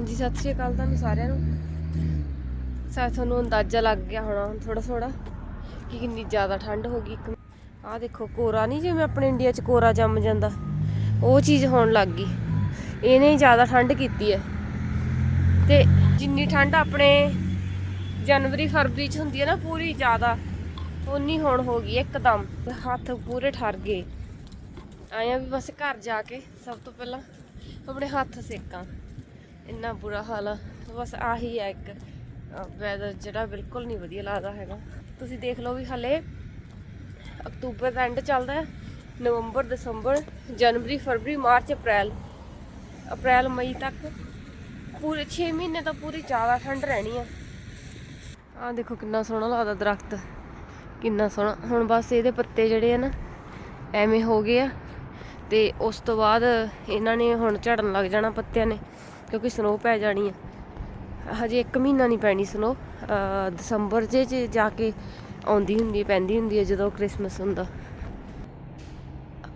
ਹਾਂਜੀ, ਸਤਿ ਸ਼੍ਰੀ ਅਕਾਲ ਤੁਹਾਨੂੰ ਸਾਰਿਆਂ ਨੂੰ। ਸ਼ਾਇਦ ਤੁਹਾਨੂੰ ਅੰਦਾਜ਼ਾ ਲੱਗ ਗਿਆ ਹੋਣਾ ਥੋੜਾ ਥੋੜਾ ਕਿ ਕਿੰਨੀ ਜ਼ਿਆਦਾ ਠੰਡ ਹੋ ਗਈ। ਆਹ ਦੇਖੋ, ਕੋਰਾ ਨਹੀਂ ਜਿਵੇਂ ਆਪਣੇ ਇੰਡੀਆ 'ਚ ਕੋਰਾ ਜੰਮ ਜਾਂਦਾ। ਉਹ ਚੀਜ਼ ਹੋਣ ਲੱਗ ਗਈ। ਇਹਨੇ ਜ਼ਿਆਦਾ ਠੰਡ ਕੀਤੀ ਹੈ। ਤੇ ਜਿੰਨੀ ਠੰਡ ਆਪਣੇ ਜਨਵਰੀ, ਫਰਵਰੀ 'ਚ ਹੁੰਦੀ ਹੈ ਨਾ, ਪੂਰੀ ਜ਼ਿਆਦਾ ਉਨੀ ਹੁਣ ਹੋ ਗਈ ਇੱਕਦਮ। ਹੱਥ ਪੂਰੇ ਠਰ ਗਏ। ਆਇਆ ਵੀ ਬਸ ਘਰ ਜਾ ਕੇ ਸਭ ਤੋਂ ਪਹਿਲਾਂ ਆਪਣੇ ਹੱਥ ਸੇਕਾਂ। ਇੰਨਾ ਬੁਰਾ ਹਾਲ ਆ। ਬਸ ਆਹੀ ਹੈ ਇੱਕ ਵੈਦਰ ਜਿਹੜਾ ਬਿਲਕੁਲ ਨਹੀਂ ਵਧੀਆ ਲੱਗਦਾ ਹੈਗਾ। ਤੁਸੀਂ ਦੇਖ ਲਓ ਵੀ ਹਲੇ ਅਕਤੂਬਰ ਦਾ ਐਂਡ ਚੱਲਦਾ ਹੈ। ਨਵੰਬਰ, ਦਸੰਬਰ, ਜਨਵਰੀ, ਫਰਵਰੀ, ਮਾਰਚ, ਅਪ੍ਰੈਲ। ਅਪ੍ਰੈਲ, ਮਈ ਤੱਕ ਪੂਰੇ 6 ਮਹੀਨੇ ਤਾਂ ਪੂਰੀ ਜ਼ਿਆਦਾ ਠੰਡ ਰਹਿਣੀ ਆ। ਆਹ ਦੇਖੋ ਕਿੰਨਾ ਸੋਹਣਾ ਲੱਗਦਾ ਦਰਖਤ। ਕਿੰਨਾ ਸੋਹਣਾ। ਹੁਣ ਬਸ ਇਹਦੇ ਪੱਤੇ ਜਿਹੜੇ ਆ ਨਾ, ਐਵੇਂ ਹੋ ਗਏ ਆ। ਤੇ ਉਸ ਤੋਂ ਬਾਅਦ ਇਹਨਾਂ ਨੇ ਹੁਣ ਝੜਨ ਲੱਗ ਜਾਣਾ ਪੱਤਿਆਂ ਨੇ। ਕਿਉਂਕਿ ਸਨੋ ਪੈ ਜਾਣੀ ਹੈ ਹਜੇ 1 ਮਹੀਨਾ ਨਹੀਂ ਪੈਣੀ ਸਨੋ ਦਸੰਬਰ ਜੇ ਚ ਜਾ ਕੇ ਆਉਂਦੀ ਹੁੰਦੀ ਪੈਂਦੀ ਹੁੰਦੀ ਹੈ ਜਦੋਂ ਕ੍ਰਿਸਮਸ ਹੁੰਦਾ।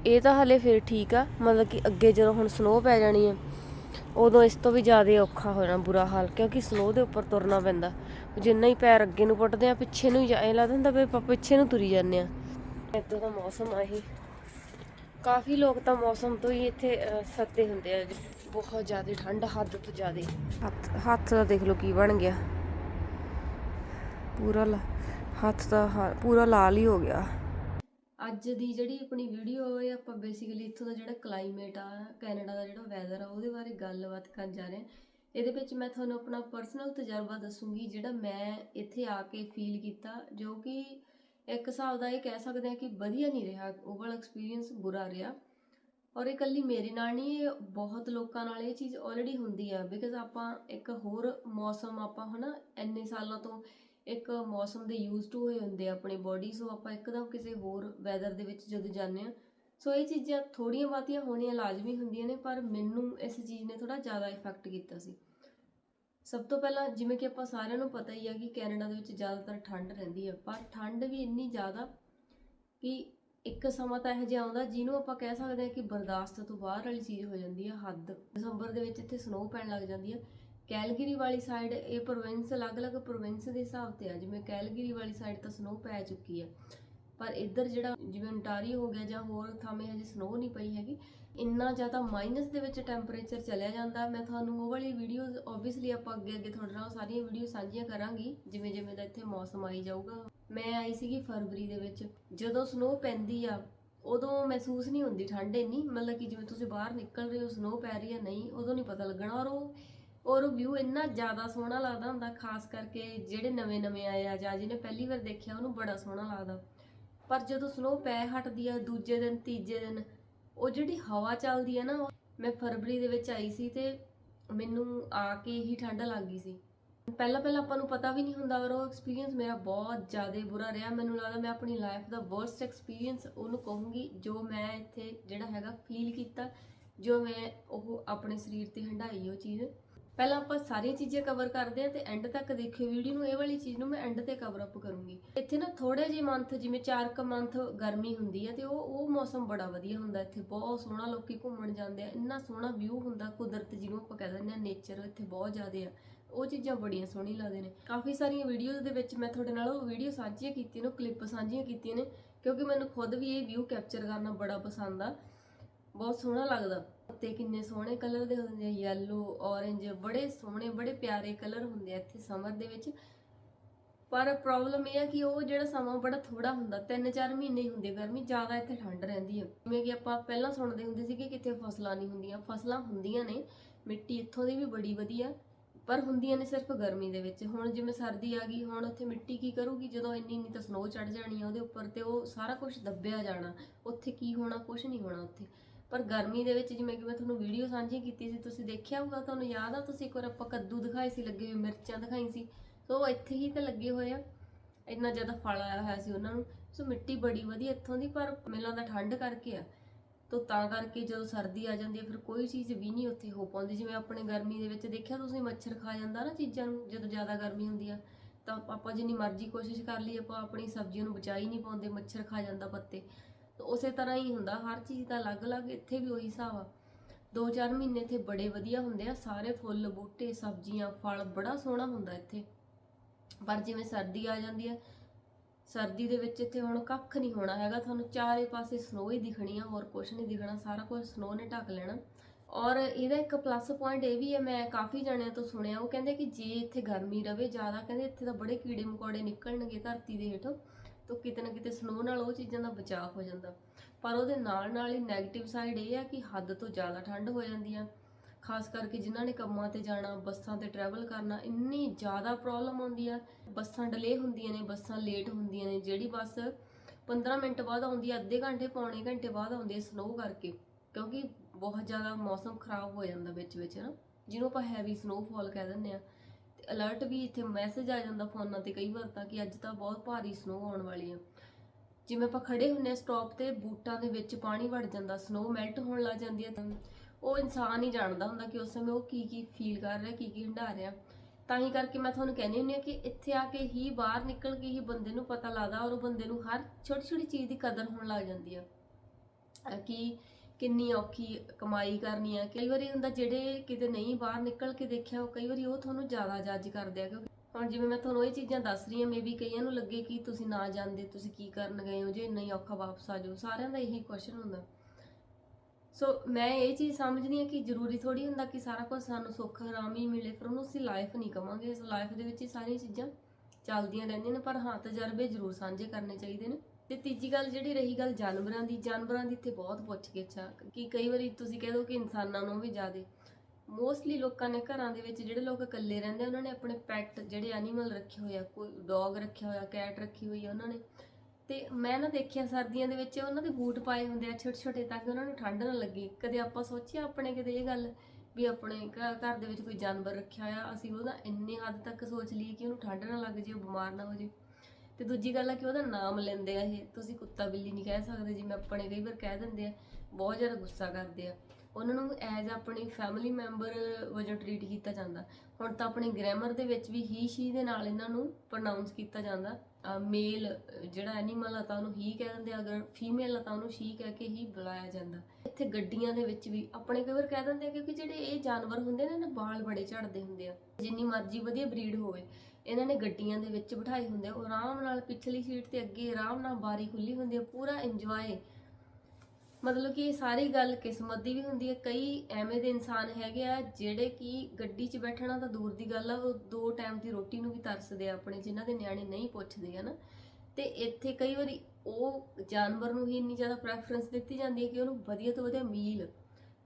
ਇਹ ਤਾਂ ਹਲੇ ਫਿਰ ਠੀਕ ਆ ਮਤਲਬ ਕਿ ਅੱਗੇ ਜਦੋਂ ਹੁਣ ਸਨੋ ਪੈ ਜਾਣੀ ਹੈ ਉਦੋਂ ਇਸ ਤੋਂ ਵੀ ਜ਼ਿਆਦਾ ਔਖਾ ਹੋ ਜਾਣਾ ਬੁਰਾ ਹਾਲ ਕਿਉਂਕਿ ਸਨੋ ਦੇ ਉੱਪਰ ਤੁਰਨਾ ਪੈਂਦਾ। ਜਿੰਨਾ ਹੀ ਪੈਰ ਅੱਗੇ ਨੂੰ ਪੁੱਟਦੇ ਆ ਪਿੱਛੇ ਨੂੰ ਹੀ ਜਾ- ਐਂ ਲੱਗਦਾ ਹੁੰਦਾ ਵੀ ਆਪਾਂ ਪਿੱਛੇ ਨੂੰ ਤੁਰੀ ਜਾਂਦੇ ਆ। ਇਦਾਂ ਦਾ ਮੌਸਮ ਆਹੀ। ਕਾਫੀ ਲੋਕ ਤਾਂ ਮੌਸਮ ਤੋਂ ਹੀ ਇੱਥੇ ਅਹ, ਸੱਤੇ ਹੁੰਦੇ ਆ। ਬਹੁਤ ਜ਼ਿਆਦਾ ਠੰਡ ਹੱਦ ਤੋਂ ਜ਼ਿਆਦਾ। ਹੱਥ ਹੱਥ ਦਾ ਦੇਖ ਲਓ ਕੀ ਬਣ ਗਿਆ। ਪੂਰਾ ਹੱਥ ਦਾ ਪੂਰਾ ਲਾਲ ਹੀ ਹੋ ਗਿਆ। ਅੱਜ ਦੀ ਜਿਹੜੀ ਆਪਣੀ ਵੀਡੀਓ ਹੈ ਆਪਾਂ ਬੇਸਿਕਲੀ ਇੱਥੋਂ ਦਾ ਜਿਹੜਾ ਕਲਾਈਮੇਟ ਆ ਕੈਨੇਡਾ ਦਾ ਜਿਹੜਾ ਵੈਦਰ ਆ ਉਹਦੇ ਬਾਰੇ ਗੱਲਬਾਤ ਕਰਨ ਜਾ ਰਹੇ ਹਾਂ। ਇਹਦੇ ਵਿੱਚ ਮੈਂ ਤੁਹਾਨੂੰ ਆਪਣਾ ਪਰਸਨਲ ਤਜਰਬਾ ਦੱਸੂਗੀ ਜਿਹੜਾ ਮੈਂ ਇੱਥੇ ਆ ਕੇ ਫੀਲ ਕੀਤਾ ਜੋ ਕਿ ਇੱਕ ਹਿਸਾਬ ਦਾ ਇਹ ਕਹਿ ਸਕਦੇ ਆ ਕਿ ਵਧੀਆ ਨਹੀਂ ਰਿਹਾ ਵਾਲਾ ਐਕਸਪੀਰੀਅੰਸ ਬੁਰਾ ਰਿਹਾ। ਔਰ ਇਹ ਇਕੱਲੀ ਮੇਰੇ ਨਾਲ ਨਹੀਂ, ਇਹ ਬਹੁਤ ਲੋਕਾਂ ਨਾਲ ਇਹ ਚੀਜ਼ ਆਲਰੇਡੀ ਹੁੰਦੀ ਆ ਬਿਕਾਜ਼ ਆਪਾਂ ਇੱਕ ਹੋਰ ਮੌਸਮ, ਆਪਾਂ ਹਨਾ, ਇੰਨੇ ਸਾਲਾਂ ਤੋਂ ਇੱਕ ਮੌਸਮ ਦੇ ਯੂਜ਼ ਟੂ ਹੋਏ ਹੁੰਦੇ ਆ ਆਪਣੀ ਬੋਡੀ ਸੋ ਆਪਾਂ ਇੱਕਦਮ ਕਿਸੇ ਹੋਰ ਵੈਦਰ ਦੇ ਵਿੱਚ ਜਦੋਂ ਜਾਂਦੇ ਆ ਸੋ ਇਹ ਚੀਜ਼ਾਂ ਥੋੜੀਆਂ ਬਾਤੀਆਂ ਹੋਣੀਆਂ ਲਾਜ਼ਮੀ ਹੁੰਦੀਆਂ ਨੇ, ਪਰ ਮੈਨੂੰ ਇਸ ਚੀਜ਼ ਨੇ ਥੋੜਾ ਜ਼ਿਆਦਾ ਇਫੈਕਟ ਕੀਤਾ ਸੀ। ਸਭ ਤੋਂ ਪਹਿਲਾਂ ਜਿਵੇਂ ਕਿ ਆਪਾਂ ਸਾਰਿਆਂ ਨੂੰ ਪਤਾ ਹੀ ਆ ਕਿ ਕੈਨੇਡਾ ਦੇ ਵਿੱਚ ਜ਼ਿਆਦਾਤਰ ਠੰਡ ਰਹਿੰਦੀ ਹੈ ਪਰ ਠੰਡ ਵੀ ਇੰਨੀ ਜ਼ਿਆਦਾ ਕਿ ਇੱਕ ਸਮਾਂ ਤਾਂ ਇਹੋ ਜਿਹਾ ਆਉਂਦਾ ਜਿਹਨੂੰ ਆਪਾਂ ਕਹਿ ਸਕਦੇ ਹਾਂ ਕਿ ਬਰਦਾਸ਼ਤ ਤੋਂ ਬਾਹਰ ਵਾਲੀ ਚੀਜ਼ ਹੋ ਜਾਂਦੀ ਹੈ ਹੱਦ। ਦਸੰਬਰ ਦੇ ਵਿੱਚ ਇੱਥੇ ਸਨੋ ਪੈਣ ਲੱਗ ਜਾਂਦੀ ਹੈ ਕੈਲਗਰੀ ਵਾਲੀ ਸਾਈਡ ਇਹ ਪ੍ਰੋਵਿੰਸ ਅਲੱਗ-ਅਲੱਗ ਪ੍ਰੋਵਿੰਸ ਦੇ ਹਿਸਾਬ ਤੇ ਆ। ਜਿਵੇਂ ਕੈਲਗਰੀ ਵਾਲੀ ਸਾਈਡ ਤਾਂ ਸਨੋ ਪੈ ਚੁੱਕੀ ਹੈ ਪਰ ਇੱਧਰ ਜਿਹੜਾ ਜਿਵੇਂ ਅੰਟਾਰੀ ਹੋ ਗਿਆ ਜਾਂ ਹੋਰ ਥਾਵੇਂ ਹਜੇ ਸਨੋ ਨਹੀਂ ਪਈ ਹੈਗੀ, ਇੰਨਾ ਜ਼ਿਆਦਾ ਮਾਈਨਸ ਦੇ ਵਿੱਚ ਟੈਂਪਰੇਚਰ ਚਲਿਆ ਜਾਂਦਾ। ਮੈਂ ਤੁਹਾਨੂੰ ਉਹ ਵਾਲੀ ਵੀਡੀਓਜ਼ ਆਬਵੀਅਸਲੀ ਆਪਾਂ ਅੱਗੇ ਅੱਗੇ ਤੁਹਾਡੇ ਨਾਲ ਸਾਰੀਆਂ ਵੀਡੀਓ ਸਾਂਝੀਆਂ ਕਰਾਂਗੀ। ਜਿਵੇਂ ਜਿਵੇਂ ਦਾ ਇੱਥੇ ਮੌਸਮ ਆਈ ਜਾਊਗਾ। ਮੈਂ ਆਈ ਸੀਗੀ ਫਰਵਰੀ ਦੇ ਵਿੱਚ, ਜਦੋਂ ਸਨੋ ਪੈਂਦੀ ਆ, ਉਦੋਂ ਮਹਿਸੂਸ ਨਹੀਂ ਹੁੰਦੀ ਠੰਡ ਇੰਨੀ, ਮਤਲਬ ਕਿ ਜਿਵੇਂ ਤੁਸੀਂ ਬਾਹਰ ਨਿਕਲ ਰਹੇ ਹੋ ਸਨੋ ਪੈ ਰਹੀ ਹੈ ਨਹੀਂ, ਉਦੋਂ ਨਹੀਂ ਪਤਾ ਲੱਗਣਾ, ਔਰ ਉਹ ਔਰ ਉਹ ਵਿਊ ਇੰਨਾ ਜ਼ਿਆਦਾ ਸੋਹਣਾ ਲੱਗਦਾ ਹੁੰਦਾ, ਖਾਸ ਕਰਕੇ ਜਿਹੜੇ ਨਵੇਂ ਨਵੇਂ ਆਏ ਆ, ਜਾਂ ਜਿਹਨੇ ਪਹਿਲੀ ਵਾਰ ਦੇਖਿਆ, ਉਹਨੂੰ ਬੜਾ ਸੋਹਣਾ ਲੱਗਦਾ। ਪਰ ਜਦੋਂ ਸਨੋ ਪੈ ਹਟਦੀ ਆ, ਦੂਜੇ ਦਿਨ, ਤੀਜੇ ਦਿਨ, ਉਹ ਜਿਹੜੀ ਹਵਾ ਚੱਲਦੀ ਹੈ ਨਾ, ਉਹ- ਮੈਂ ਫਰਵਰੀ ਦੇ ਵਿੱਚ ਆਈ ਸੀ ਤੇ ਮੈਨੂੰ ਆ ਕੇ ਹੀ ਠੰਡ ਲੱਗ ਗਈ ਸੀ। ਪਹਿਲਾਂ ਪਹਿਲਾਂ ਆਪਾਂ ਨੂੰ ਪਤਾ ਵੀ ਨਹੀਂ ਹੁੰਦਾ, ਔਰ ਉਹ ਐਕਸਪੀਰੀਅੰਸ ਮੇਰਾ ਬਹੁਤ ਜ਼ਿਆਦਾ ਬੁਰਾ ਰਿਹਾ। ਮੈਨੂੰ ਲੱਗਦਾ ਮੈਂ ਆਪਣੀ ਲਾਈਫ ਦਾ ਵਰਸਟ ਐਕਸਪੀਰੀਅੰਸ ਉਹਨੂੰ ਕਹੂੰਗੀ, ਜੋ ਮੈਂ ਇੱਥੇ ਜਿਹੜਾ ਹੈਗਾ ਫੀਲ ਕੀਤਾ, ਜੋ ਮੈਂ ਉਹ ਆਪਣੇ ਸਰੀਰ ਤੇ ਹੰਡਾਈ ਉਹ ਚੀਜ਼। ਪਹਿਲਾਂ ਆਪਾਂ ਸਾਰੀਆਂ ਚੀਜ਼ਾਂ ਕਵਰ ਕਰਦੇ ਹਾਂ ਤੇ ਐਂਡ ਤੱਕ ਦੇਖਿਓ ਵੀਡੀਓ ਨੂੰ, ਇਹ ਵਾਲੀ ਚੀਜ਼ ਨੂੰ ਮੈਂ ਐਂਡ ਤੇ ਕਵਰ ਅਪ ਕਰੂੰਗੀ। ਇੱਥੇ ਨਾ ਥੋੜੇ ਜਿਹੇ ਮੰਥ ਜਿਵੇਂ 4 ਕ ਮੰਥ ਗਰਮੀ ਹੁੰਦੀ ਹੈ ਤੇ ਉਹ ਉਹ ਮੌਸਮ ਬੜਾ ਵਧੀਆ ਹੁੰਦਾ ਇੱਥੇ। ਬਹੁਤ ਸੋਹਣਾ ਲੋਕੀ ਘੁੰਮਣ ਜਾਂਦੇ ਆ, ਇੰਨਾ ਸੋਹਣਾ ਵਿਊ ਹੁੰਦਾ ਕੁਦਰਤ ਜਿਹਨੂੰ ਆਪਾਂ ਕਹਿ ਦਿੰਦੇ ਆ ਨੇਚਰ ਇੱਥੇ ਬਹੁਤ ਜ਼ਿਆਦਾ ਆ। ਉਹ ਚੀਜ਼ਾਂ ਬੜੀਆਂ ਸੋਹਣੀਆਂ ਲੱਗਦੀਆਂ ਨੇ। ਕਾਫੀ ਸਾਰੀਆਂ ਵੀਡੀਓਜ਼ ਦੇ ਵਿੱਚ ਮੈਂ ਤੁਹਾਡੇ ਨਾਲ ਉਹ ਵੀਡੀਓ ਸਾਂਝੀਆਂ ਕੀਤੀਆਂ ਨੇ ਕਲਿੱਪ ਸਾਂਝੀਆਂ ਕੀਤੀਆਂ ਨੇ, ਕਿਉਂਕਿ ਮੈਨੂੰ ਖੁਦ ਵੀ ਇਹ ਵਿਊ ਕੈਪਚਰ ਕਰਨਾ ਬੜਾ ਪਸੰਦ ਆ। ਬਹੁਤ ਸੋਹਣਾ ਲੱਗਦਾ। ਤੇ ਕਿੰਨੇ ਸੋਹਣੇ ਕਲਰ ਦੇ ਹੁੰਦੇ ਆ ਯੈਲੋ ਔਰੇਂਜ ਬੜੇ ਸੋਹਣੇ, ਬੜੇ ਪਿਆਰੇ ਕਲਰ ਹੁੰਦੇ ਆ ਇੱਥੇ ਸਮਰ ਦੇ ਵਿੱਚ। ਪਰ ਪ੍ਰੋਬਲਮ ਇਹ ਆ ਕਿ ਉਹ ਜਿਹੜਾ ਸਮਾਂ ਬੜਾ ਥੋੜਾ ਹੁੰਦਾ 3-4 ਮਹੀਨੇ ਹੀ ਹੁੰਦੇ ਗਰਮੀ, ਜ਼ਿਆਦਾ ਇੱਥੇ ਠੰਡ ਰਹਿੰਦੀ ਹੈ ਜਿਵੇਂ ਕਿ ਆਪਾਂ ਪਹਿਲਾਂ ਸੁਣਦੇ ਹੁੰਦੇ ਸੀ ਕਿ ਕਿੱਥੇ ਫਸਲਾਂ ਨਹੀਂ ਹੁੰਦੀਆਂ, ਫਸਲਾਂ ਹੁੰਦੀਆਂ ਨੇ, ਮਿੱਟੀ ਇੱਥੋਂ ਦੀ ਵੀ ਬੜੀ ਵਧੀਆ। ਪਰ ਹੁੰਦੀਆਂ ਨੇ ਸਿਰਫ ਗਰਮੀ ਦੇ ਵਿੱਚ। ਹੁਣ ਜਿਵੇਂ ਸਰਦੀ ਆ ਗਈ, ਹੁਣ ਉੱਥੇ ਮਿੱਟੀ ਕੀ ਕਰੂਗੀ? ਜਦੋਂ ਇੰਨੀ ਇੰਨੀ ਤਾਂ ਸਨੋ ਚੜ ਜਾਣੀ ਆ ਉਹਦੇ ਉੱਪਰ ਤੇ ਉਹ ਸਾਰਾ ਕੁਝ ਦੱਬਿਆ ਜਾਣਾ। ਉੱਥੇ ਕੀ ਹੋਣਾ? ਕੁਝ ਨਹੀਂ ਹੋਣਾ ਉੱਥੇ। ਪਰ ਗਰਮੀ ਦੇ ਵਿੱਚ ਜਿਵੇਂ ਕਿ ਮੈਂ ਤੁਹਾਨੂੰ ਵੀਡੀਓ ਸਾਂਝੀ ਕੀਤੀ ਸੀ, ਤੁਸੀਂ ਦੇਖਿਆ ਹੋਊਗਾ, ਤੁਹਾਨੂੰ ਯਾਦ ਆ ਤੁਸੀਂ ਇੱਕ ਵਾਰ ਆਪਾਂ ਕੱਦੂ ਦਿਖਾਏ ਸੀ, ਲੱਗੇ ਹੋਏ ਮਿਰਚਾਂ ਦਿਖਾਈ ਸੀ। ਸੋ ਉਹ ਇੱਥੇ ਹੀ ਤਾਂ ਲੱਗੇ ਹੋਏ ਆ। ਇੰਨਾ ਜ਼ਿਆਦਾ ਫਲ ਆਇਆ ਹੋਇਆ ਸੀ ਉਹਨਾਂ ਨੂੰ। ਸੋ ਮਿੱਟੀ ਬੜੀ ਵਧੀਆ ਇੱਥੋਂ ਦੀ, ਪਰ ਮੈਨੂੰ ਲੱਗਦਾ ਠੰਡ ਕਰਕੇ ਆ। ਤੋ ਤਾਂ ਕਰਕੇ ਜਦੋਂ ਸਰਦੀ ਆ ਜਾਂਦੀ ਹੈ, ਫਿਰ ਕੋਈ ਚੀਜ਼ ਵੀ ਨਹੀਂ ਉੱਥੇ ਹੋ ਪਾਉਂਦੀ। ਜਿਵੇਂ ਆਪਣੇ ਗਰਮੀ ਦੇ ਵਿੱਚ ਦੇਖਿਆ ਤੁਸੀਂ, ਮੱਛਰ ਖਾ ਜਾਂਦਾ ਨਾ ਚੀਜ਼ਾਂ ਨੂੰ, ਜਦੋਂ ਜ਼ਿਆਦਾ ਗਰਮੀ ਹੁੰਦੀ ਆ, ਤਾਂ ਆਪਾਂ ਜਿੰਨੀ ਮਰਜ਼ੀ ਕੋਸ਼ਿਸ਼ ਕਰ ਲਈਏ, ਆਪਾਂ ਆਪਣੀ ਸਬਜ਼ੀਆਂ ਨੂੰ ਬਚਾ ਹੀ ਨਹੀਂ ਪਾਉਂਦੇ, ਮੱਛਰ ਖਾ ਜਾਂਦਾ ਪੱਤੇ। ਤਾਂ ਉਸੇ ਤਰ੍ਹਾਂ ਹੀ ਹੁੰਦਾ, ਹਰ ਚੀਜ਼ ਦਾ ਅਲੱਗ-ਅਲੱਗ, ਇੱਥੇ ਵੀ ਉਹੀ ਹਿਸਾਬ ਆ। 2-4 ਮਹੀਨੇ ਇੱਥੇ ਬੜੇ ਵਧੀਆ ਹੁੰਦੇ ਆ, ਸਾਰੇ ਫੁੱਲ, ਬੂਟੇ, ਸਬਜ਼ੀਆਂ, ਫਲ, ਬੜਾ ਸੋਹਣਾ ਹੁੰਦਾ ਇੱਥੇ। ਪਰ ਜਿਵੇਂ ਸਰਦੀ ਆ ਜਾਂਦੀ ਹੈ ਸਰਦੀ ਦੇ ਵਿੱਚ ਇੱਥੇ ਹੁਣ ਕੱਖ ਨਹੀਂ ਹੋਣਾ ਹੈਗਾ, ਤੁਹਾਨੂੰ ਚਾਰੇ ਪਾਸੇ ਸਨੋ ਹੀ ਦਿਖਣੀ ਆ, ਹੋਰ ਕੁਝ ਨਹੀਂ ਦਿਖਣਾ, ਸਾਰਾ ਕੁਝ ਸਨੋ ਨੇ ਢੱਕ ਲੈਣਾ। ਔਰ ਇਹਦਾ ਇੱਕ ਪਲੱਸ ਪੁਆਇੰਟ ਇਹ ਵੀ ਹੈ, ਮੈਂ ਕਾਫੀ ਜਣਿਆਂ ਤੋਂ ਸੁਣਿਆ, ਉਹ ਕਹਿੰਦੇ ਕਿ ਜੇ ਇੱਥੇ ਗਰਮੀ ਰਵੇ ਜ਼ਿਆਦਾ, ਕਹਿੰਦੇ ਇੱਥੇ ਤਾਂ ਬੜੇ ਕੀੜੇ ਮਕੌੜੇ ਨਿਕਲਣਗੇ ਧਰਤੀ ਦੇ ਹੇਠੋਂ, ਤਾਂ ਕਿਤੇ ਨਾ ਕਿਤੇ ਸਨੋ ਨਾਲ ਉਹ ਚੀਜ਼ਾਂ ਦਾ ਬਚਾਅ ਹੋ ਜਾਂਦਾ। ਪਰ ਉਹਦੇ ਨਾਲ ਨਾਲ ਹੀ ਨੈਗੇਟਿਵ ਸਾਈਡ ਇਹ ਆ ਕਿ ਹੱਦ ਤੋਂ ਜ਼ਿਆਦਾ ਠੰਡ ਹੋ ਜਾਂਦੀ ਆ। ਖਾਸ ਕਰਕੇ ਜਿਨ੍ਹਾਂ ਨੇ ਕੰਮਾਂ ਤੇ ਜਾਣਾ, ਬੱਸਾਂ ਤੇ ਟਰੈਵਲ ਕਰਨਾ, ਇੰਨੀ ਜ਼ਿਆਦਾ ਪ੍ਰੋਬਲਮ ਆਉਂਦੀ ਆ। ਬੱਸਾਂ ਡਿਲੇ ਹੁੰਦੀਆਂ ਨੇ, ਬੱਸਾਂ ਲੇਟ ਹੁੰਦੀਆਂ ਨੇ, ਜਿਹੜੀ ਬੱਸ 15 ਮਿੰਟ ਬਾਅਦ ਆਉਂਦੀ ਆ, ਅੱਧੇ ਘੰਟੇ, ਪੌਣੇ ਘੰਟੇ ਬਾਅਦ ਆਉਂਦੀ ਹੈ ਸਨੋ ਕਰਕੇ, ਕਿਉਂਕਿ ਬਹੁਤ ਜ਼ਿਆਦਾ ਮੌਸਮ ਖਰਾਬ ਹੋ ਜਾਂਦਾ ਵਿੱਚ ਵਿੱਚ ਨਾ ਜਿਹਨੂੰ ਆਪਾਂ ਹੈਵੀ ਸਨੋਫਾਲ ਕਹਿ ਦਿੰਦੇ ਆ। ਤੇ ਅਲਰਟ ਵੀ ਇੱਥੇ ਮੈਸੇਜ ਆ ਜਾਂਦਾ ਫੋਨਾਂ ਤੇ ਕਈ ਵਾਰ ਤਾਂ ਕਿ ਅੱਜ ਤਾਂ ਬਹੁਤ ਭਾਰੀ ਸਨੋ ਆਉਣ ਵਾਲੀ ਆ। ਜਿਵੇਂ ਆਪਾਂ ਖੜੇ ਹੁੰਨੇ ਆ ਸਟਾਪ ਤੇ, ਬੂਟਾਂ ਦੇ ਵਿੱਚ ਪਾਣੀ ਵੜ ਜਾਂਦਾ ਸਨੋ ਮੈਲਟ ਹੋਣ ਲੱਗ ਜਾਂਦੀ ਹੈ ਉਹ ਇਨਸਾਨ ਹੀ ਜਾਣਦਾ ਹੁੰਦਾ ਕਿ ਉਸ ਸਮੇਂ ਉਹ ਕੀ ਕੀ ਫੀਲ ਕਰ ਰਿਹਾ, ਕੀ ਕੀ ਹੰਡਾ ਰਿਹਾ। ਤਾਂ ਹੀ ਕਰਕੇ ਮੈਂ ਤੁਹਾਨੂੰ ਕਹਿੰਦੀ ਹੁੰਦੀ ਆ ਕਿ ਇੱਥੇ ਆ ਕੇ ਹੀ ਬਾਹਰ ਨਿਕਲ ਕੇ ਹੀ ਬੰਦੇ ਨੂੰ ਪਤਾ ਲੱਗਦਾ ਔਰ ਬੰਦੇ ਨੂੰ ਹਰ ਛੋਟੀ ਛੋਟੀ ਚੀਜ਼ ਦੀ ਕਦਰ ਹੋਣ ਲੱਗ ਜਾਂਦੀ ਆ। ਕਿ ਕਿੰਨੀ ਔਖੀ ਕਮਾਈ ਕਰਨੀ ਆ। ਕਈ ਵਾਰੀ ਹੁੰਦਾ ਜਿਹੜੇ ਕਿਤੇ ਨਹੀਂ ਬਾਹਰ ਨਿਕਲ ਕੇ ਦੇਖਿਆ, ਉਹ ਕਈ ਵਾਰੀ ਉਹ ਤੁਹਾਨੂੰ ਜ਼ਿਆਦਾ ਜੱਜ ਕਰਦੇ ਆ। ਕਿਉਂਕਿ ਹੁਣ ਜਿਵੇਂ ਮੈਂ ਤੁਹਾਨੂੰ ਇਹ ਚੀਜ਼ਾਂ ਦੱਸ ਰਹੀ ਹਾਂ ਮੇਬੀ ਕਈਆਂ ਨੂੰ ਲੱਗੇ ਕਿ ਤੁਸੀਂ ਨਾ ਜਾਂਦੇ ਤੁਸੀਂ ਕੀ ਕਰਨ ਗਏ ਹੋ, ਜੇ ਇੰਨਾ ਹੀ ਔਖਾ ਵਾਪਸ ਆ ਜਾਓ। ਸਾਰਿਆਂ ਦਾ ਇਹੀ ਕੁਐਸਚਨ ਹੁੰਦਾ। ਸੋ ਮੈਂ ਇਹ ਚੀਜ਼ ਸਮਝਦੀ ਹਾਂ ਕਿ ਜ਼ਰੂਰੀ ਥੋੜੀ ਹੁੰਦਾ ਕਿ ਸਾਰਾ ਕੁਝ ਸਾਨੂੰ ਸੁੱਖ ਆਰਾਮ ਹੀ ਮਿਲੇ, ਪਰ ਉਹਨੂੰ ਅਸੀਂ ਲਾਈਫ ਨਹੀਂ ਕਵਾਂਗੇ। ਇਸ ਲਾਈਫ ਦੇ ਵਿੱਚ ਹੀ ਸਾਰੀਆਂ ਚੀਜ਼ਾਂ ਚੱਲਦੀਆਂ ਰਹਿੰਦੀਆਂ ਨੇ, ਪਰ ਹਾਂ, ਤਜਰਬੇ ਜ਼ਰੂਰ ਸਾਂਝੇ ਕਰਨੇ ਚਾਹੀਦੇ ਨੇ। ਤੇ ਤੀਜੀ ਗੱਲ ਜਿਹੜੀ ਰਹੀ ਗੱਲ ਜਾਨਵਰਾਂ ਦੀ ਜਾਨਵਰਾਂ ਦੀ ਇੱਥੇ ਬਹੁਤ ਪੁੱਛ ਗਿੱਛ ਆ ਕਿ ਕਈ ਵਾਰੀ ਤੁਸੀਂ ਕਹਿ ਦੋ ਕਿ ਇਨਸਾਨਾਂ ਨੂੰ ਵੀ ਜ਼ਿਆਦੇ। ਮੋਸਟਲੀ ਲੋਕਾਂ ਨੇ ਘਰਾਂ ਦੇ ਵਿੱਚ ਜਿਹੜੇ ਲੋਕ ਇਕੱਲੇ ਰਹਿੰਦੇ ਉਹਨਾਂ ਨੇ ਆਪਣੇ ਪੈਟ ਜਿਹੜੇ ਐਨੀਮਲ ਰੱਖੇ ਹੋਏ ਆ, ਕੋਈ ਡੌਗ ਰੱਖਿਆ ਹੋਇਆ ਕੈਟ ਰੱਖੀ ਹੋਈ ਆ ਉਹਨਾਂ ਨੇ। ਤੇ ਮੈਂ ਨਾ ਦੇਖਿਆ ਸਰਦੀਆਂ ਦੇ ਵਿੱਚ ਉਹਨਾਂ ਦੇ ਬੂਟ ਪਾਏ ਹੁੰਦੇ ਆ ਛੋਟੇ ਛੋਟੇ ਤਾਂ ਕਿ ਉਹਨਾਂ ਨੂੰ ਠੰਡ ਨਾ ਲੱਗੇ। ਕਦੇ ਆਪਾਂ ਸੋਚਿਆ ਆਪਣੇ ਕਿਤੇ ਇਹ ਗੱਲ ਵੀ ਆਪਣੇ ਘ- ਘਰ ਦੇ ਵਿੱਚ ਕੋਈ ਜਾਨਵਰ ਰੱਖਿਆ ਹੋਇਆ, ਅਸੀਂ ਉਹਦਾ ਇੰਨੇ ਹੱਦ ਤੱਕ ਸੋਚ ਲਈਏ ਕਿ ਉਹਨੂੰ ਠੰਡ ਨਾ ਲੱਗ ਜੇ, ਉਹ ਬਿਮਾਰ ਨਾ ਹੋ ਜੇ। ਤੇ ਦੂਜੀ ਗੱਲ ਆ ਕਿ ਉਹਦਾ ਨਾਮ ਲੈਂਦੇ ਆ ਇਹ। ਤੁਸੀਂ ਕੁੱਤਾ ਬਿੱਲੀ ਨਹੀਂ ਕਹਿ ਸਕਦੇ ਜਿਵੇਂ ਆਪਣੇ ਕਈ ਵਾਰ ਕਹਿ ਦਿੰਦੇ ਆ, ਬਹੁਤ ਜ਼ਿਆਦਾ ਗੁੱਸਾ ਕਰਦੇ ਆ। ਉਹਨਾਂ ਨੂੰ ਐਜ਼ ਆਪਣੀ ਫੈਮਿਲੀ ਮੈਂਬਰ ਵਜੋਂ ਟਰੀਟ ਕੀਤਾ ਜਾਂਦਾ। ਹੁਣ ਤਾਂ ਆਪਣੇ ਗ੍ਰਾਮਰ ਦੇ ਵਿੱਚ ਵੀ ਹੀ ਸ਼ੀ ਦੇ ਨਾਲ ਇਹਨਾਂ ਨੂੰ ਪ੍ਰੋਨਾਂਸ ਕੀਤਾ ਜਾਂਦਾ। ਮੇਲ ਜਿਹੜਾ ਐਨੀਮਲ ਆ ਤਾਂ ਉਹਨੂੰ ਹੀ ਕਹਿ ਆ, ਅਗਰ ਫੀਮੇਲ ਆ ਤਾਂ ਉਹਨੂੰ ਸ਼ੀ ਕਹਿ ਕੇ ਹੀ ਬੁਲਾਇਆ ਜਾਂਦਾ। ਇੱਥੇ ਗੱਡੀਆਂ ਦੇ ਵਿੱਚ ਵੀ ਆਪਣੇ ਕਈ ਵਾਰ ਕਹਿ ਦਿੰਦੇ ਆ ਕਿਉਂਕਿ ਜਿਹੜੇ ਇਹ ਜਾਨਵਰ ਹੁੰਦੇ ਨੇ ਨਾ ਬਾਲ ਬੜੇ ਝੜਦੇ ਹੁੰਦੇ ਆ। ਜਿੰਨੀ ਮਰਜ਼ੀ ਵਧੀਆ ਬਰੀਡ ਹੋਵੇ ਇਹਨਾਂ ਨੇ ਗੱਡੀਆਂ ਦੇ ਵਿੱਚ ਬਿਠਾਏ ਹੁੰਦੇ ਆ ਉਹ ਆਰਾਮ ਨਾਲ ਪਿਛਲੀ ਸੀਟ ਤੇ ਅੱਗੇ ਆਰਾਮ ਨਾਲ ਬਾਰੀ ਖੁੱਲੀ ਹੁੰਦੀ ਆ ਪੂਰਾ ਇੰਜੋਏ ਮਤਲਬ ਕਿ ਇਹ ਸਾਰੀ ਗੱਲ ਕਿਸਮਤ ਦੀ ਵੀ ਹੁੰਦੀ ਹੈ। ਕਈ ਐਵੇਂ ਦੇ ਇਨਸਾਨ ਹੈਗੇ ਆ ਜਿਹੜੇ ਕਿ ਗੱਡੀ 'ਚ ਬੈਠਣਾ ਤਾਂ ਦੂਰ ਦੀ ਗੱਲ ਆ, ਉਹ ਦੋ ਟਾਈਮ ਦੀ ਰੋਟੀ ਨੂੰ ਵੀ ਤਰਸਦੇ ਆ ਆਪਣੇ, ਜਿਨ੍ਹਾਂ ਦੇ ਨਿਆਣੇ ਨਹੀਂ ਪੁੱਛਦੇ, ਹਨ। ਤੇ ਇੱਥੇ ਕਈ ਵਾਰੀ ਉਹ ਜਾਨਵਰ ਨੂੰ ਹੀ ਇੰਨੀ ਜ਼ਿਆਦਾ ਪ੍ਰੈਫਰੈਂਸ ਦਿੱਤੀ ਜਾਂਦੀ ਹੈ ਕਿ ਉਹਨੂੰ ਵਧੀਆ ਤੋਂ ਵਧੀਆ ਮੀਲ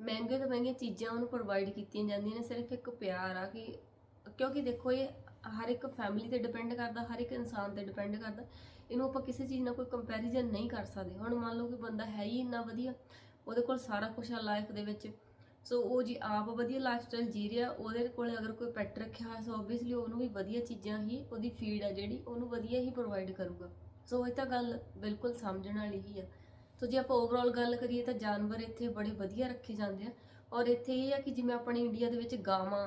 ਮਹਿੰਗੇ ਤੋਂ ਮਹਿੰਗੀਆਂ ਚੀਜ਼ਾਂ ਉਹਨੂੰ ਪ੍ਰੋਵਾਈਡ ਕੀਤੀਆਂ ਜਾਂਦੀਆਂ ਨੇ, ਸਿਰਫ ਇੱਕ ਪਿਆਰ ਆ ਕਿ ਕਿਉਂਕਿ ਦੇਖੋ ਇਹ ਹਰ ਇੱਕ ਫੈਮਿਲੀ ਤੇ ਡਿਪੈਂਡ ਕਰਦਾ, ਹਰ ਇੱਕ ਇਨਸਾਨ ਤੇ ਡਿਪੈਂਡ ਕਰਦਾ। ਇਹਨੂੰ ਆਪਾਂ ਕਿਸੇ ਚੀਜ਼ ਨਾਲ ਕੋਈ ਕੰਪੈਰੀਜ਼ਨ ਨਹੀਂ ਕਰ ਸਕਦੇ। ਹੁਣ ਮੰਨ ਲਓ ਕਿ ਬੰਦਾ ਹੈ ਹੀ ਇੰਨਾ ਵਧੀਆ, ਉਹਦੇ ਕੋਲ ਸਾਰਾ ਕੁਝ ਆ ਲਾਈਫ ਦੇ ਵਿੱਚ। ਸੋ ਉਹ ਜੀ ਆਪ ਵਧੀਆ ਲਾਈਫ ਸਟਾਈਲ ਜੀ ਰਿਹਾ, ਉਹਦੇ ਕੋਲ ਅਗਰ ਕੋਈ ਪੈਟ ਰੱਖਿਆ ਹੋਇਆ ਸੋ ਆਬਵੀਅਸਲੀ ਉਹਨੂੰ ਵੀ ਵਧੀਆ ਚੀਜ਼ਾਂ ਹੀ ਉਹਦੀ ਫੀਡ ਆ ਜਿਹੜੀ, ਉਹਨੂੰ ਵਧੀਆ ਹੀ ਪ੍ਰੋਵਾਈਡ ਕਰੂਗਾ। ਸੋ ਇਹ ਤਾਂ ਗੱਲ ਬਿਲਕੁਲ ਸਮਝਣ ਵਾਲੀ ਹੀ ਆ। ਸੋ ਜੇ ਆਪਾਂ ਓਵਰਆਲ ਗੱਲ ਕਰੀਏ ਤਾਂ ਜਾਨਵਰ ਇੱਥੇ ਬੜੇ ਵਧੀਆ ਰੱਖੇ ਜਾਂਦੇ ਆ। ਔਰ ਇੱਥੇ ਇਹ ਆ ਕਿ ਜਿਵੇਂ ਆਪਣੇ ਇੰਡੀਆ ਦੇ ਵਿੱਚ ਗਾਵਾਂ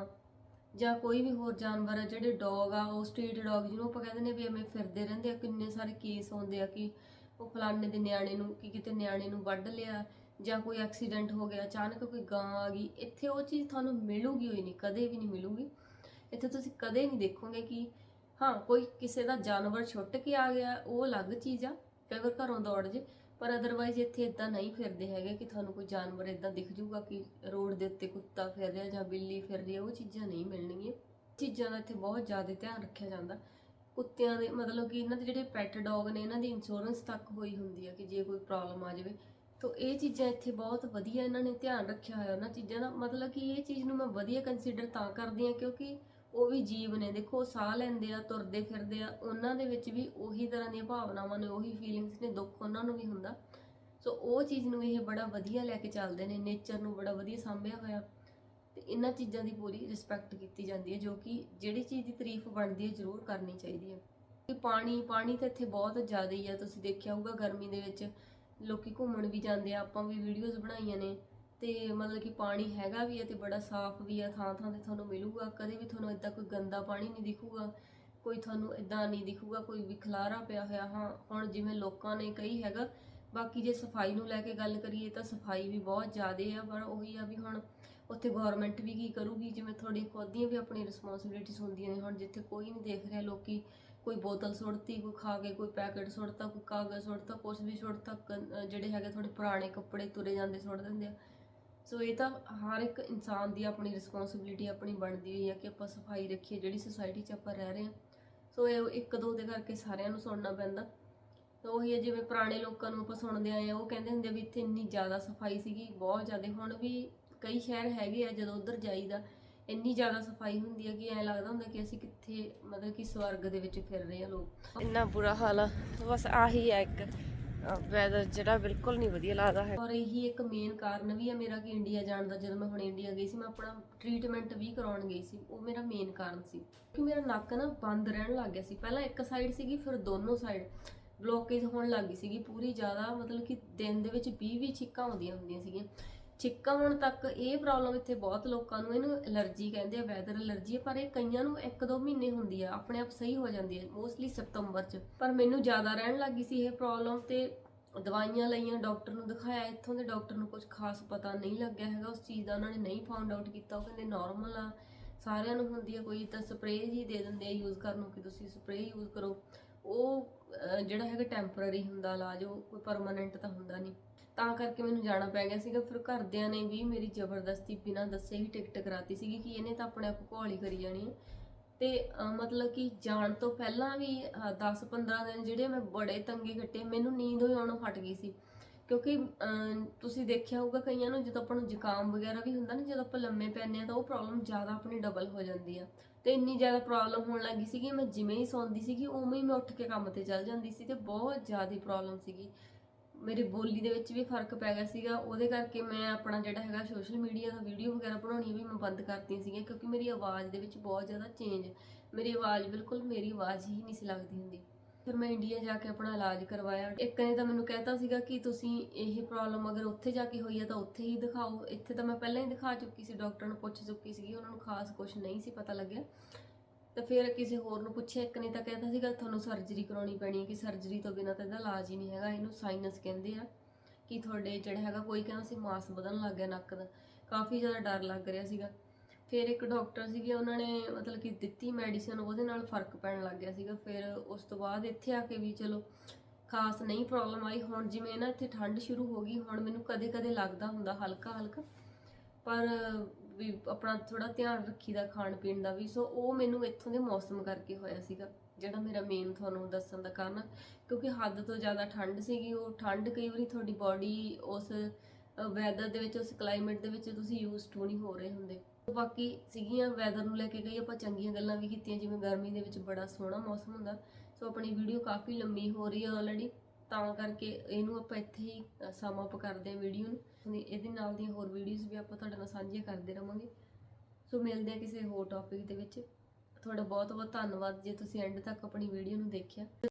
ਜਾਂ ਕੋਈ ਵੀ ਹੋਰ ਜਾਨਵਰ ਆ, ਜਿਹੜੇ ਡੌਗ ਆ, ਉਹ ਸਟਰੀਟ ਡੌਗ ਜਿਹਨੂੰ ਆਪਾਂ ਕਹਿੰਦੇ ਨੇ ਵੀ ਐਵੇਂ ਫਿਰਦੇ ਰਹਿੰਦੇ ਆ, ਕਿੰਨੇ ਸਾਰੇ ਕੇਸ ਆਉਂਦੇ ਆ ਕਿ ਉਹ ਫਲਾਣੇ ਦੇ ਨਿਆਣੇ ਨੂੰ, ਕਿ ਕਿਤੇ ਨਿਆਣੇ ਨੂੰ ਵੱਢ ਲਿਆ ਜਾਂ ਕੋਈ ਐਕਸੀਡੈਂਟ ਹੋ ਗਿਆ, ਅਚਾਨਕ ਕੋਈ ਗਾਂ ਆ ਗਈ, ਇੱਥੇ ਉਹ ਚੀਜ਼ ਤੁਹਾਨੂੰ ਮਿਲੂਗੀ ਹੋਈ ਨਹੀਂ, ਕਦੇ ਵੀ ਨਹੀਂ ਮਿਲੂਗੀ। ਇੱਥੇ ਤੁਸੀਂ ਕਦੇ ਨਹੀਂ ਦੇਖੋਗੇ ਕਿ ਹਾਂ, ਕੋਈ ਕਿਸੇ ਦਾ ਜਾਨਵਰ ਛੁੱਟ ਕੇ ਆ ਗਿਆ, ਉਹ ਅਲੱਗ ਚੀਜ਼ ਆ, ਕਈ ਵਾਰ ਘਰੋਂ ਦੌੜ ਜੇ ਪਰ ਅਦਰਵਾਈਜ਼ ਇੱਥੇ ਇਦਾਂ ਨਹੀਂ ਫਿਰਦੇ ਹੈਗੇ ਕਿ ਤੁਹਾਨੂੰ ਕੋਈ ਜਾਨਵਰ ਇਦਾਂ ਦਿਖ ਜੂਗਾ ਕਿ ਰੋਡ ਦੇ ਉੱਤੇ ਕੁੱਤਾ ਫਿਰ ਰਿਹਾ ਜਾਂ ਬਿੱਲੀ ਫਿਰ ਰਹੀ ਹੈ, ਉਹ ਚੀਜ਼ਾਂ ਨਹੀਂ ਮਿਲਣਗੀਆਂ। ਚੀਜ਼ਾਂ ਦਾ ਇੱਥੇ ਬਹੁਤ ਜ਼ਿਆਦਾ ਧਿਆਨ ਰੱਖਿਆ ਜਾਂਦਾ। ਕੁੱਤਿਆਂ ਦੇ ਮਤਲਬ ਕਿ ਇਹਨਾਂ ਦੇ ਜਿਹੜੇ ਪੈਟ ਡੌਗ ਨੇ, ਇਹਨਾਂ ਦੀ ਇੰਸ਼ੋਰੈਂਸ ਤੱਕ ਹੋਈ ਹੁੰਦੀ ਹੈ ਕਿ ਜੇ ਕੋਈ ਪ੍ਰੋਬਲਮ ਆ ਜਾਵੇ। ਤੋ ਇਹ ਚੀਜ਼ਾਂ ਇੱਥੇ ਬਹੁਤ ਵਧੀਆ ਇਹਨਾਂ ਨੇ ਧਿਆਨ ਰੱਖਿਆ ਹੋਇਆ ਉਹਨਾਂ ਚੀਜ਼ਾਂ ਦਾ। ਮਤਲਬ ਕਿ ਇਹ ਚੀਜ਼ ਨੂੰ ਮੈਂ ਵਧੀਆ ਕੰਸੀਡਰ ਤਾਂ ਕਰਦੀ ਹਾਂ ਕਿਉਂਕਿ ਉਹ ਵੀ ਜੀਵ ਨੇ, ਦੇਖੋ ਸਾਹ ਲੈਂਦੇ ਆ, ਤੁਰਦੇ ਫਿਰਦੇ ਆ, ਉਹਨਾਂ ਦੇ ਵਿੱਚ ਵੀ ਉਹੀ ਤਰ੍ਹਾਂ ਦੀਆਂ ਭਾਵਨਾਵਾਂ ਨੇ, ਉਹੀ ਫੀਲਿੰਗਸ ਨੇ, ਦੁੱਖ ਉਹਨਾਂ ਨੂੰ ਵੀ ਹੁੰਦਾ। ਸੋ ਉਹ ਚੀਜ਼ ਨੂੰ ਇਹ ਬੜਾ ਵਧੀਆ ਲੈ ਕੇ ਚੱਲਦੇ ਨੇ ਨੇਚਰ ਨੂੰ ਬੜਾ ਵਧੀਆ ਸਾਂਭਿਆ ਹੋਇਆ। ਤੇ ਇਹਨਾਂ ਚੀਜ਼ਾਂ ਦੀ ਪੂਰੀ ਰਿਸਪੈਕਟ ਕੀਤੀ ਜਾਂਦੀ ਹੈ, ਜੋ ਕਿ ਜਿਹੜੀ ਚੀਜ਼ ਦੀ ਤਾਰੀਫ ਬਣਦੀ ਹੈ, ਜ਼ਰੂਰ ਕਰਨੀ ਚਾਹੀਦੀ ਹੈ। ਕਿ ਪਾਣੀ ਪਾਣੀ ਤਾਂ ਇੱਥੇ ਬਹੁਤ ਜ਼ਿਆਦਾ ਹੀ ਆ, ਤੁਸੀਂ ਦੇਖਿਆ ਹੋਊਗਾ ਗਰਮੀ ਦੇ ਵਿੱਚ, ਲੋਕੀ ਘੁੰਮਣ ਵੀ ਜਾਂਦੇ ਆ, ਆਪਾਂ ਵੀ ਵੀਡੀਓਜ਼ ਬਣਾਈਆਂ ਨੇ। ਤੇ ਮਤਲਬ ਕਿ ਪਾਣੀ ਹੈਗਾ ਵੀ ਹੈ ਤੇ ਬੜਾ ਸਾਫ਼ ਵੀ ਆ ਥਾਂ ਥਾਂ ਤੇ ਤੁਹਾਨੂੰ ਮਿਲੂਗਾ, ਕਦੇ ਵੀ ਤੁਹਾਨੂੰ ਇਦਾਂ ਕੋਈ ਗੰਦਾ ਪਾਣੀ ਨਹੀਂ ਦਿਖੂਗਾ, ਕੋਈ ਤੁਹਾਨੂੰ ਇਦਾਂ ਨਹੀਂ ਦਿਖੂਗਾ, ਕੋਈ ਵੀ ਖਲਾਰਾ ਪਿਆ ਹੋਇਆ, ਹਾਂ, ਹੁਣ ਜਿਵੇਂ ਲੋਕਾਂ ਨੇ ਕਹੀ ਹੈਗਾ, ਬਾਕੀ ਜੇ ਸਫ਼ਾਈ ਨੂੰ ਲੈ ਕੇ ਗੱਲ ਕਰੀਏ ਤਾਂ ਸਫ਼ਾਈ ਵੀ ਬਹੁਤ ਜ਼ਿਆਦਾ ਆ, ਪਰ ਉਹੀ ਆ ਵੀ ਹੁਣ ਉੱਥੇ ਗਵਰਨਮੈਂਟ ਵੀ ਕੀ ਕਰੂਗੀ, ਜਿਵੇਂ ਤੁਹਾਡੀ ਖੁਦ ਦੀਆਂ ਵੀ ਆਪਣੀ ਰਿਸਪੌਂਸਿਬਿਲਿਟੀਜ਼ ਹੁੰਦੀਆਂ ਨੇ, ਹੁਣ ਜਿੱਥੇ ਕੋਈ ਨਹੀਂ ਦੇਖ ਰਿਹਾ ਲੋਕੀ, ਕੋਈ ਬੋਤਲ ਸੁੱਟਤੀ, ਕੋਈ ਖਾ ਕੇ ਕੋਈ ਪੈਕੇਟ ਸੁੱਟਤਾ, ਕੋਈ ਕਾਗਜ਼ ਸੁੱਟਤਾ, ਕੁਛ ਵੀ ਸੁੱਟਤਾ, ਕ- ਜਿਹੜੇ ਹੈਗੇ ਤੁਹਾਡੇ ਪੁਰਾਣੇ ਕੱਪੜੇ ਤੁਰੇ ਜਾਂਦੇ, ਸੁੱਟ ਦਿੰਦੇ ਆ। ਸੋ ਇਹ ਤਾਂ ਹਰ ਇੱਕ ਇਨਸਾਨ ਦੀ ਆਪਣੀ ਰਿਸਪੌਂਸਿਬਿਲਿਟੀ ਆਪਣੀ ਬਣਦੀ ਹੈ ਕਿ ਆਪਾਂ ਸਫ਼ਾਈ ਰੱਖੀਏ, ਜਿਹੜੀ ਸੋਸਾਇਟੀ 'ਚ ਆਪਾਂ ਰਹਿ ਰਹੇ ਹਾਂ। ਸੋ ਇਹ ਇੱਕ ਦੋ ਦੇ ਕਰਕੇ ਸਾਰਿਆਂ ਨੂੰ ਸੁਣਨਾ ਪੈਂਦਾ। ਤਾਂ ਉਹੀ ਹੈ ਜਿਵੇਂ ਪੁਰਾਣੇ ਲੋਕਾਂ ਨੂੰ ਆਪਾਂ ਸੁਣਦੇ ਆਏ ਆ, ਉਹ ਕਹਿੰਦੇ ਹੁੰਦੇ ਆ ਵੀ ਇੱਥੇ ਇੰਨੀ ਜ਼ਿਆਦਾ ਸਫ਼ਾਈ ਸੀਗੀ, ਬਹੁਤ ਜ਼ਿਆਦਾ। ਹੁਣ ਵੀ ਕਈ ਸ਼ਹਿਰ ਹੈਗੇ ਆ, ਜਦੋਂ ਉਧਰ ਜਾਈਦਾ, ਇੰਨੀ ਜ਼ਿਆਦਾ ਸਫ਼ਾਈ ਹੁੰਦੀ ਹੈ ਕਿ ਐਂ ਲੱਗਦਾ ਹੁੰਦਾ ਕਿ ਅਸੀਂ ਕਿੱਥੇ, ਮਤਲਬ ਕਿ ਸਵਰਗ ਦੇ ਵਿੱਚ ਫਿਰ ਰਹੇ ਆ ਲੋਕ। ਇੰਨਾ ਬੁਰਾ ਹਾਲ ਆ, ਬਸ ਆਹੀ ਹੈ ਇੱਕ। ਵੈਦਰ ਜਿਹੜਾ ਬਿਲਕੁਲ ਨਹੀਂ ਵਧੀਆ ਲੱਗਦਾ ਹੈ। ਔਰ ਇਹੀ ਇੱਕ ਮੇਨ ਕਾਰਨ ਵੀ ਹੈ ਮੇਰਾ ਕਿ ਇੰਡੀਆ ਜਾਣ ਦਾ, ਜਦੋਂ ਮੈਂ ਹੁਣ ਇੰਡੀਆ ਗਈ ਸੀ, ਮੈਂ ਆਪਣਾ ਟ੍ਰੀਟਮੈਂਟ ਵੀ ਕਰਾਉਣ ਗਈ ਸੀ, ਉਹ ਮੇਰਾ ਮੇਨ ਕਾਰਨ ਸੀ। ਕਿ ਮੇਰਾ ਨੱਕ ਨਾ ਬੰਦ ਰਹਿਣ ਲੱਗ ਗਿਆ ਸੀ। ਪਹਿਲਾਂ ਇੱਕ ਸਾਈਡ ਸੀਗੀ, ਫਿਰ ਦੋਨੋਂ ਸਾਈਡ ਬਲੋਕੇਜ ਹੋਣ ਲੱਗ ਗਈ ਸੀਗੀ। ਪੂਰੀ ਜ਼ਿਆਦਾ ਮਤਲਬ ਕਿ ਦਿਨ ਦੇ ਵਿੱਚ 20 20 ਛਿੱਕਾਂ ਆਉਂਦੀਆਂ ਹੁੰਦੀਆਂ ਸੀਗੀਆਂ। ਛਿੱਕਾਂ ਹੋਣ ਤੱਕ ਇਹ ਪ੍ਰੋਬਲਮ ਇੱਥੇ ਬਹੁਤ ਲੋਕਾਂ ਨੂੰ, ਇਹਨੂੰ ਐਲਰਜੀ ਕਹਿੰਦੇ ਆ ਵੈਦਰ ਐਲਰਜੀ ਪਰ ਇਹ ਕਈਆਂ ਨੂੰ 1-2 ਮਹੀਨੇ ਹੁੰਦੀ ਆ, ਆਪਣੇ ਆਪ ਸਹੀ ਹੋ ਜਾਂਦੀ ਹੈ ਮੋਸਟਲੀ ਸਤੰਬਰ 'ਚ। ਪਰ ਮੈਨੂੰ ਜ਼ਿਆਦਾ ਰਹਿਣ ਲੱਗੀ ਸੀ ਇਹ ਪ੍ਰੋਬਲਮ ਤੇ ਦਵਾਈਆਂ ਲਈਆਂ ਡਾਕਟਰ ਨੂੰ ਦਿਖਾਇਆ, ਇੱਥੋਂ ਦੇ ਡਾਕਟਰ ਨੂੰ ਕੁਝ ਖਾਸ ਪਤਾ ਨਹੀਂ ਲੱਗਿਆ ਹੈਗਾ, ਉਸ ਚੀਜ਼ ਦਾ ਉਹਨਾਂ ਨੇ ਨਹੀਂ ਫਾਊਂਡ ਆਊਟ ਕੀਤਾ, ਉਹ ਕਹਿੰਦੇ ਨਾਰਮਲ ਆ, ਸਾਰਿਆਂ ਨੂੰ ਹੁੰਦੀ ਆ, ਕੋਈ ਤਾਂ ਸਪਰੇਅ ਜੀ ਦੇ ਦਿੰਦੇ ਆ ਯੂਜ਼ ਕਰਨ ਨੂੰ ਕਿ ਤੁਸੀਂ ਸਪਰੇਅ ਯੂਜ਼ ਕਰੋ। ਉਹ ਜਿਹੜਾ ਹੈਗਾ ਟੈਂਪਰਰੀ ਹੁੰਦਾ, ਇਲਾਜ, ਉਹ ਕੋਈ ਪਰਮਾਨੈਂਟ ਤਾਂ ਹੁੰਦਾ ਨਹੀਂ। ਤਾਂ ਕਰਕੇ ਮੈਨੂੰ ਜਾਣਾ ਪੈ ਗਿਆ ਸੀਗਾ, ਫਿਰ ਘਰਦਿਆਂ ਨੇ ਵੀ ਮੇਰੀ ਜ਼ਬਰਦਸਤੀ ਬਿਨਾਂ ਦੱਸੇ ਹੀ ਟਿਕਟ ਕਰਾਤੀ ਸੀਗੀ ਕਿ ਇਹਨੇ ਤਾਂ ਆਪਣੇ ਆਪ ਘੋਲੀ ਕਰੀ ਜਾਣੀ ਹੈ। ਤੇ ਮਤਲਬ ਕਿ ਜਾਣ ਤੋਂ ਪਹਿਲਾਂ ਵੀ 10-15 ਦਿਨ ਜਿਹੜੇ ਮੈਂ ਬੜੇ ਤੰਗੇ ਕੱਟੇ, ਮੈਨੂੰ ਨੀਂਦ ਹੋਈ ਆਉਣੋਂ ਫਟ ਗਈ ਸੀ। ਕਿਉਂਕਿ ਤੁਸੀਂ ਦੇਖਿਆ ਹੋਊਗਾ ਕਈਆਂ ਨੂੰ ਜਦੋਂ ਆਪਾਂ ਨੂੰ ਜ਼ੁਕਾਮ ਵਗੈਰਾ ਵੀ ਹੁੰਦਾ ਨਾ, ਜਦੋਂ ਆਪਾਂ ਲੰਮੇ ਪੈਂਦੇ ਆ ਤਾਂ ਉਹ ਪ੍ਰੋਬਲਮ ਜ਼ਿਆਦਾ ਆਪਣੀ ਡਬਲ ਹੋ ਜਾਂਦੀ ਆ। ਤੇ ਇੰਨੀ ਜ਼ਿਆਦਾ ਪ੍ਰੋਬਲਮ ਹੋਣ ਲੱਗੀ ਸੀਗੀ, ਮੈਂ ਜਿਵੇਂ ਹੀ ਸੌਂਦੀ ਸੀਗੀ, ਉਵੇਂ ਹੀ ਮੈਂ ਉੱਠ ਕੇ ਕੰਮ ਤੇ ਚੱਲ ਜਾਂਦੀ ਸੀ ਤੇ ਬਹੁਤ ਜ਼ਿਆਦਾ ਪ੍ਰੋਬਲਮ ਸੀਗੀ। ਮੇਰੀ ਬੋਲੀ ਦੇ ਵਿੱਚ ਵੀ ਫ਼ਰਕ ਪੈ ਗਿਆ ਸੀਗਾ, ਉਹਦੇ ਕਰਕੇ ਮੈਂ ਆਪਣਾ ਜਿਹੜਾ ਹੈਗਾ ਸੋਸ਼ਲ ਮੀਡੀਆ ਦਾ ਵੀਡੀਓ ਵਗੈਰਾ ਬਣਾਉਣੀ ਵੀ ਮੈਂ ਬੰਦ ਕਰਤੀਆਂ ਸੀਗੀਆਂ, ਕਿਉਂਕਿ ਮੇਰੀ ਆਵਾਜ਼ ਦੇ ਵਿੱਚ ਬਹੁਤ ਜ਼ਿਆਦਾ ਚੇਂਜ ਮੇਰੀ ਆਵਾਜ਼ ਬਿਲਕੁਲ ਮੇਰੀ ਆਵਾਜ਼ ਹੀ ਨਹੀਂ ਸੀ ਲੱਗਦੀ ਹੁੰਦੀ। ਫਿਰ ਮੈਂ ਇੰਡੀਆ ਜਾ ਕੇ ਆਪਣਾ ਇਲਾਜ ਕਰਵਾਇਆ। ਇੱਕ ਨੇ ਤਾਂ ਮੈਨੂੰ ਕਹਿਤਾ ਸੀਗਾ ਕਿ ਤੁਸੀਂ ਇਹ ਪ੍ਰੋਬਲਮ ਅਗਰ ਉੱਥੇ ਜਾ ਕੇ ਹੋਈ ਹੈ ਤਾਂ ਉੱਥੇ ਹੀ ਦਿਖਾਓ। ਇੱਥੇ ਤਾਂ ਮੈਂ ਪਹਿਲਾਂ ਹੀ ਦਿਖਾ ਚੁੱਕੀ ਸੀ ਡਾਕਟਰ ਨੂੰ ਪੁੱਛ ਚੁੱਕੀ ਸੀਗੀ, ਉਹਨਾਂ ਨੂੰ ਖਾਸ ਕੁਝ ਨਹੀਂ ਸੀ ਪਤਾ ਲੱਗਿਆ। ਤਾਂ ਫਿਰ ਕਿਸੇ ਹੋਰ ਨੂੰ ਪੁੱਛਿਆ, ਇੱਕ ਨੇ ਤਾਂ ਕਹਿੰਦਾ ਸੀਗਾ, ਤੁਹਾਨੂੰ ਸਰਜਰੀ ਕਰਾਉਣੀ ਪੈਣੀ ਹੈ ਕਿ ਸਰਜਰੀ ਤੋਂ ਬਿਨਾਂ ਤਾਂ ਇਹਦਾ ਇਲਾਜ ਹੀ ਨਹੀਂ ਹੈਗਾ, ਇਹਨੂੰ ਸਾਈਨਸ ਕਹਿੰਦੇ ਆ ਕਿ ਤੁਹਾਡੇ ਜਿਹੜਾ ਹੈਗਾ, ਕੋਈ ਕਹਿੰਦਾ ਸੀ ਮਾਸ ਵਧਣ ਲੱਗ ਗਿਆ ਨੱਕ ਦਾ, ਕਾਫੀ ਜ਼ਿਆਦਾ ਡਰ ਲੱਗ ਰਿਹਾ ਸੀਗਾ। ਫਿਰ ਇੱਕ ਡਾਕਟਰ ਸੀਗੇ, ਉਹਨਾਂ ਨੇ ਮਤਲਬ ਕਿ ਦਿੱਤੀ ਮੈਡੀਸਿਨ ਉਹਦੇ ਨਾਲ ਫ਼ਰਕ ਪੈਣ ਲੱਗ ਗਿਆ ਸੀਗਾ। ਫਿਰ ਉਸ ਤੋਂ ਬਾਅਦ ਇੱਥੇ ਆ ਕੇ ਵੀ ਚਲੋ, ਖਾਸ ਨਹੀਂ ਪ੍ਰੋਬਲਮ ਆਈ। ਹੁਣ ਜਿਵੇਂ ਨਾ ਇੱਥੇ ਠੰਡ ਸ਼ੁਰੂ ਹੋ ਗਈ, ਹੁਣ ਮੈਨੂੰ ਕਦੇ-ਕਦੇ ਲੱਗਦਾ ਹੁੰਦਾ ਹਲਕਾ ਹਲਕਾ ਪਰ ਵੀ ਆਪਣਾ ਥੋੜਾ ਧਿਆਨ ਰੱਖੀਦਾ ਖਾਣ ਪੀਣ ਦਾ ਵੀ। ਸੋ ਉਹ ਮੈਨੂੰ ਇੱਥੋਂ ਦੇ ਮੌਸਮ ਕਰਕੇ ਹੋਇਆ ਸੀਗਾ, ਜਿਹੜਾ ਮੇਰਾ ਮੇਨ ਤੁਹਾਨੂੰ ਦੱਸਣ ਦਾ ਕਾਰਨ ਕਿਉਂਕਿ ਹੱਦ ਤੋਂ ਜ਼ਿਆਦਾ ਠੰਡ ਸੀਗੀ, ਉਹ ਠੰਡ ਕਈ ਵਾਰੀ ਤੁਹਾਡੀ ਬਾਡੀ ਉਸ ਵੈਦਰ ਦੇ ਵਿੱਚ, ਉਸ ਕਲਾਈਮੇਟ ਦੇ ਵਿੱਚ ਤੁਸੀਂ ਯੂਜ਼ ਟੂ ਨਹੀਂ ਹੋ ਰਹੇ ਹੁੰਦੇ। ਬਾਕੀ ਸੀਗੀਆਂ ਵੈਦਰ ਨੂੰ ਲੈ ਕੇ ਕਈ ਆਪਾਂ ਚੰਗੀਆਂ ਗੱਲਾਂ ਵੀ ਕੀਤੀਆਂ, ਜਿਵੇਂ ਗਰਮੀ ਦੇ ਵਿੱਚ ਬੜਾ ਸੋਹਣਾ ਮੌਸਮ ਹੁੰਦਾ। ਸੋ ਆਪਣੀ ਵੀਡੀਓ ਕਾਫੀ ਲੰਮੀ ਹੋ ਰਹੀ ਹੈ ਆਲਰੇਡੀ ਤਾਂ ਕਰਕੇ ਇਹਨੂੰ ਆਪਾਂ ਇੱਥੇ ਹੀ ਸਮ ਅਪ ਕਰਦੇ ਹਾਂ ਵੀਡੀਓ ਨੂੰ। ਇਹਦੇ ਨਾਲ ਦੀਆਂ ਹੋਰ ਵੀਡੀਓਜ਼ ਵੀ ਆਪਾਂ ਤੁਹਾਡੇ ਨਾਲ ਸਾਂਝੀਆਂ ਕਰਦੇ ਰਵਾਂਗੇ। ਸੋ ਮਿਲਦੇ ਆ ਕਿਸੇ ਹੋਰ ਟੌਪਿਕ ਦੇ ਵਿੱਚ। ਤੁਹਾਡਾ ਬਹੁਤ ਬਹੁਤ ਧੰਨਵਾਦ ਜੇ ਤੁਸੀਂ ਐਂਡ ਤੱਕ ਆਪਣੀ ਵੀਡੀਓ ਨੂੰ ਦੇਖਿਆ।